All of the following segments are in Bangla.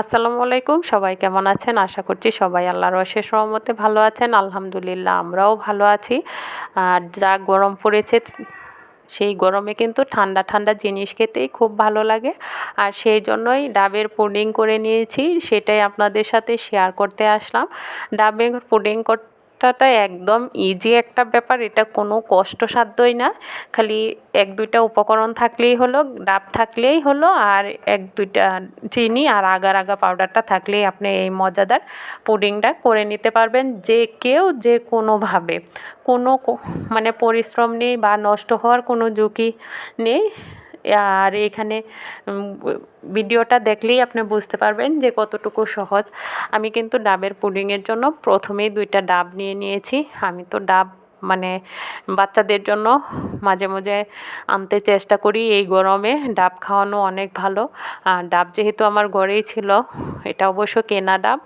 আসসালামু আলাইকুম, সবাই কেমন আছেন? আশা করছি সবাই আল্লাহর অশেষ রহমতে ভালো আছেন। আলহামদুলিল্লাহ, আমরাও ভালো আছি। আর যা গরম পড়েছে, সেই গরমে কিন্তু ঠান্ডা ঠান্ডা জিনিস খেতেই খুব ভালো লাগে। আর সেই জন্যই ডাবের পুডিং করে নিয়েছি, সেটাই আপনাদের সাথে শেয়ার করতে আসলাম। ডাবের পুডিং করতে টা একদম ইজি একটা ব্যাপার, এটা কোনো কষ্টসাধ্যই না। খালি এক দুইটা উপকরণ থাকলেই হলো, ডাব থাকলেই হলো, আর এক দুইটা চিনি আর আগার আগা পাউডারটা থাকলেই আপনি এই মজাদার পুডিংটা করে নিতে পারবেন যে কেউ যে কোনোভাবে। কোনো মানে পরিশ্রম নেই বা নষ্ট হওয়ার কোনো ঝুঁকি নেই। আর এখানে ভিডিওটা দেখলেই আপনি বুঝতে পারবেন যে কতটুকু সহজ। আমি কিন্তু ডাবের পুডিংয়ের জন্য প্রথমেই দুইটা ডাব নিয়ে নিয়েছি। আমি তো ডাব মানে বাচ্চাদের জন্য মাঝে মাঝে আনতে চেষ্টা করি এই গরমে। ডাব খাওয়ানো অনেক ভালো। আর ডাব যেহেতু আমার ঘরেই ছিল, এটা অবশ্য কেনা ডাব।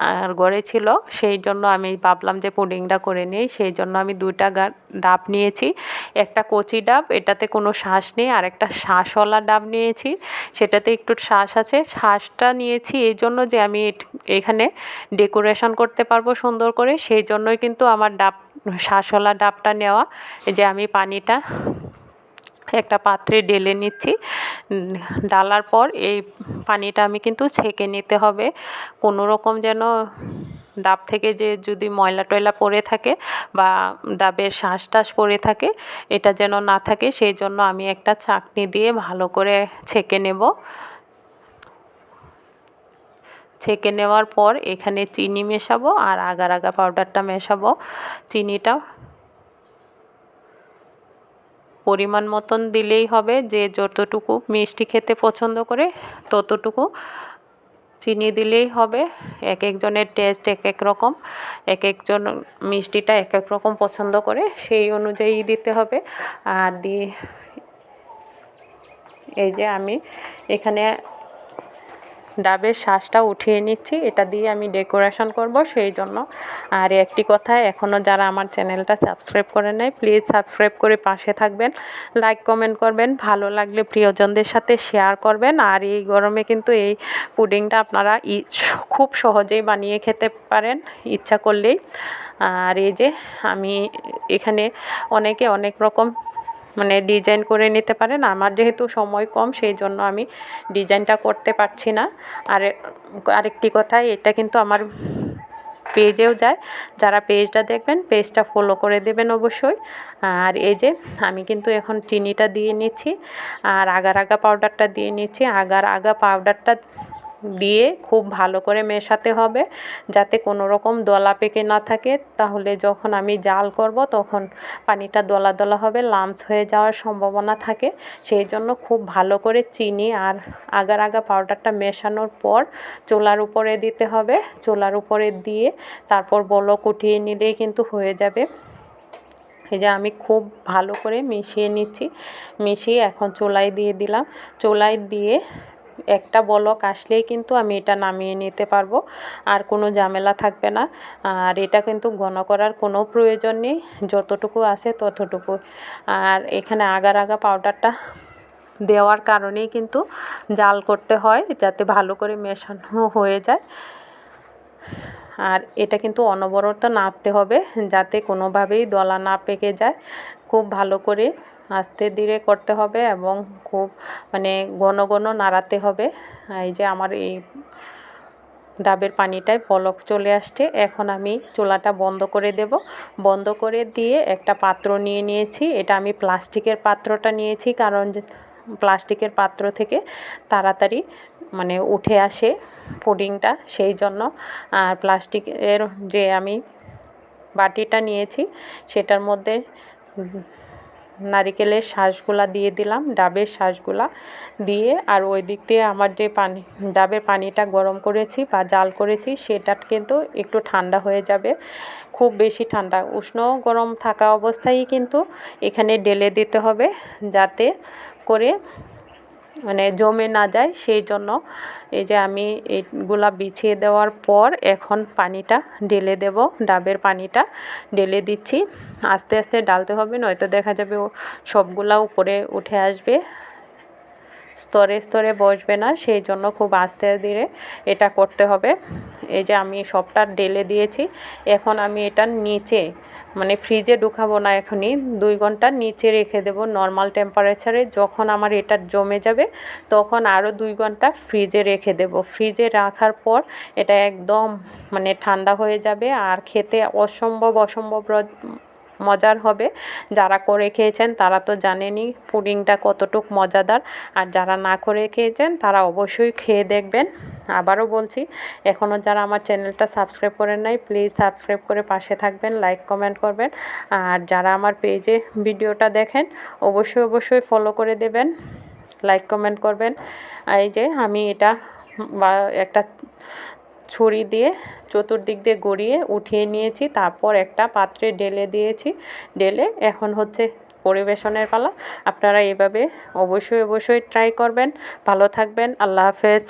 আর গড়ে ছিল, সেই জন্য আমি ভাবলাম যে পুডিংটা করে নিই। সেই জন্য আমি দুইটা ডাব নিয়েছি। একটা কচি ডাব, এটাতে কোনো শ্বাস নেই, আর একটা শ্বাসওয়ালা ডাব নিয়েছি। সেটাতে একটু শ্বাস আছে। শ্বাসটা নিয়েছি এই জন্য যে আমি এখানে ডেকোরেশন করতে পারব সুন্দর করে। সেই জন্যই কিন্তু আমার ডাব শ্বাসওয়ালা ডাবটা নেওয়া। যে আমি পানিটা একটা পাত্রে ঢেলে নিচ্ছি। ডালার পর এই পানিটা আমি কিন্তু ছেঁকে নিতে হবে। কোনো রকম যেন ডাব থেকে যে যদি ময়লা টয়লা পড়ে থাকে বা ডাবের শ্বাস টাস পড়ে থাকে, এটা যেন না থাকে, সেই জন্য আমি একটা চাকনি দিয়ে ভালো করে ছেঁকে নেব। ছেঁকে নেওয়ার পর এখানে চিনি মেশাবো আর আগার আগা পাউডারটা মেশাবো। চিনিটা পরিমাণ মতন দিলেই হবে। যে যতটুকু মিষ্টি খেতে পছন্দ করে ততটুকু চিনি দিলেই হবে। এক একজনের টেস্ট এক এক রকম। এক একজন মিষ্টিটা এক এক রকম পছন্দ করে সেই অনুযায়ী দিতে হবে। আর দিয়ে এই যে আমি এখানে ডাবের শ্বাসটা উঠিয়ে নিচ্ছি। এটা দিয়ে আমি ডেকোরেশন করব সেই জন্য। আর একটি কথা এখনও যারা আমার চ্যানেলটা সাবস্ক্রাইব করে নেয় প্লিজ সাবস্ক্রাইব করে পাশে থাকবেন। লাইক, কমেন্ট করবেন। ভালো লাগলে প্রিয়জনদের সাথে শেয়ার করবেন। আর এই গরমে কিন্তু এই পুডিংটা আপনারা খুব সহজেই বানিয়ে খেতে পারেন, ইচ্ছা করলেই। আর এই যে আমি এখানে অনেকে অনেক রকম মানে ডিজাইন করে নিতে পারেন। আমার যেহেতু সময় কম সেই জন্য আমি ডিজাইনটা করতে পারছি না। আর আরেকটি কথা, এটা কিন্তু আমার পেজেও যায়। যারা পেজটা দেখবেন, পেজটা ফলো করে দেবেন অবশ্যই। আর এই যে, আমি কিন্তু এখন চিনিটা দিয়ে নিচ্ছি। আর আগার আগা পাউডারটা দিয়ে নিচ্ছি। আগার আগা পাউডারটা দিয়ে খুব ভালো করে মেশাতে হবে যাতে কোনো রকম দলা পেকে না থাকে। তাহলে যখন আমি জাল করব তখন পানিটা দলা দলা হবে, লামস হয়ে যাওয়ার সম্ভাবনা থাকে। সেই জন্য খুব ভালো করে চিনি আর আগার আগা পাউডারটা মেশানোর পর চোলার উপরে দিতে হবে। চোলার উপরে দিয়ে তারপর বলো কুটিয়ে নিলেই কিন্তু হয়ে যাবে। এই যে আমি খুব ভালো করে মিশিয়ে নিচ্ছি। মিশিয়ে এখন চোলাই দিয়ে দিলাম। চোলাই দিয়ে একটা বলক আসলেই কিন্তু আমি এটা নামিয়ে নিতে পারব। আর কোনো ঝামেলা থাকবে না। আর এটা কিন্তু ঘন করার কোনো প্রয়োজন নেই। যতটুকু আছে ততটুকু। আর এখানে আগার আগা পাউডারটা দেওয়ার কারণেই কিন্তু জাল করতে হয় যাতে ভালো করে মেশানো হয়ে যায়। আর এটা কিন্তু অনবরত নাড়তে হবে যাতে কোনোভাবেই দলা না পেকে যায়। খুব ভালো করে আস্তে ধীরে করতে হবে এবং খুব মানে ঘন ঘন নাড়াতে হবে। এই যে আমার এই ডাবের পানিটায় পলক চলে আসছে। এখন আমি চুলাটা বন্ধ করে দেব। বন্ধ করে দিয়ে একটা পাত্র নিয়ে নিয়েছি। এটা আমি প্লাস্টিকের পাত্রটা নিয়েছি কারণ প্লাস্টিকের পাত্র থেকে তাড়াতাড়ি মানে উঠে আসে পুডিংটা। সেই জন্য, আর প্লাস্টিকের যে আমি বাটিটা নিয়েছি, সেটার মধ্যে নারিকেলের শাঁসগুলা দিয়ে দিলাম, ডাবের শাঁসগুলা দিয়ে। আর ওই দিক দিয়ে আমার যে পানি, ডাবের পানিটা গরম করেছি বা জাল করেছি, সেটা কিন্তু একটু ঠান্ডা হয়ে যাবে, খুব বেশি ঠান্ডা। উষ্ণ গরম থাকা অবস্থায় কিন্তু এখানে ডেলে দিতে হবে যাতে করে মানে জমে না যায়, সেই জন্য এই যে আমি এইগুলা বিছিয়ে দেওয়ার পর এখন পানিটা ঢেলে দেব, ডাবের পানিটা ঢেলে দিচ্ছি। আস্তে আস্তে ডালতে হবে, নয়তো দেখা যাবে ও সবগুলা উপরে উঠে আসবে। স্তরে স্তরে বসবে না, সেই জন্য খুব আস্তে ধীরে এটা করতে হবে। এই যে আমি সবটা ঢেলে দিয়েছি, এখন আমি এটা নিচে মানে ফ্রিজে ঢুকাবো না এখনই, দুই ঘণ্টা নিচে রেখে দেবো নর্মাল টেম্পারেচারে যখন আমার এটা জমে যাবে, তখন আরও দুই ঘণ্টা ফ্রিজে রেখে দেবো। ফ্রিজে রাখার পর এটা একদম মানে ঠান্ডা হয়ে যাবে, আর খেতে অসম্ভব অসম্ভব মজার হবে। যারা করে খেয়েছেন তারা তো জানেনই পুডিংটা কতটুক মজাদার। আর যারা না করে খেয়েছেন তারা অবশ্যই খেয়ে দেখবেন। আবারও বলছি এখনও যারা আমার চ্যানেলটা সাবস্ক্রাইব করেন নাই, প্লিজ সাবস্ক্রাইব করে পাশে থাকবেন, লাইক, কমেন্ট করবেন। আর যারা আমার পেজে ভিডিওটা দেখেন, অবশ্যই অবশ্যই ফলো করে দেবেন, লাইক, কমেন্ট করবেন। এই যে আমি এটা বা একটা ছুরি দিয়ে চতুর্দিক দিয়ে গড়িয়ে উঠিয়ে নিয়েছি। তারপর একটা পাত্রে ঢেলে দিয়েছি। ঢেলে এখন হচ্ছে পরিবেশনের পালা। আপনারা এভাবে অবশ্যই অবশ্যই ট্রাই করবেন। ভালো থাকবেন। আল্লাহ হাফেজ।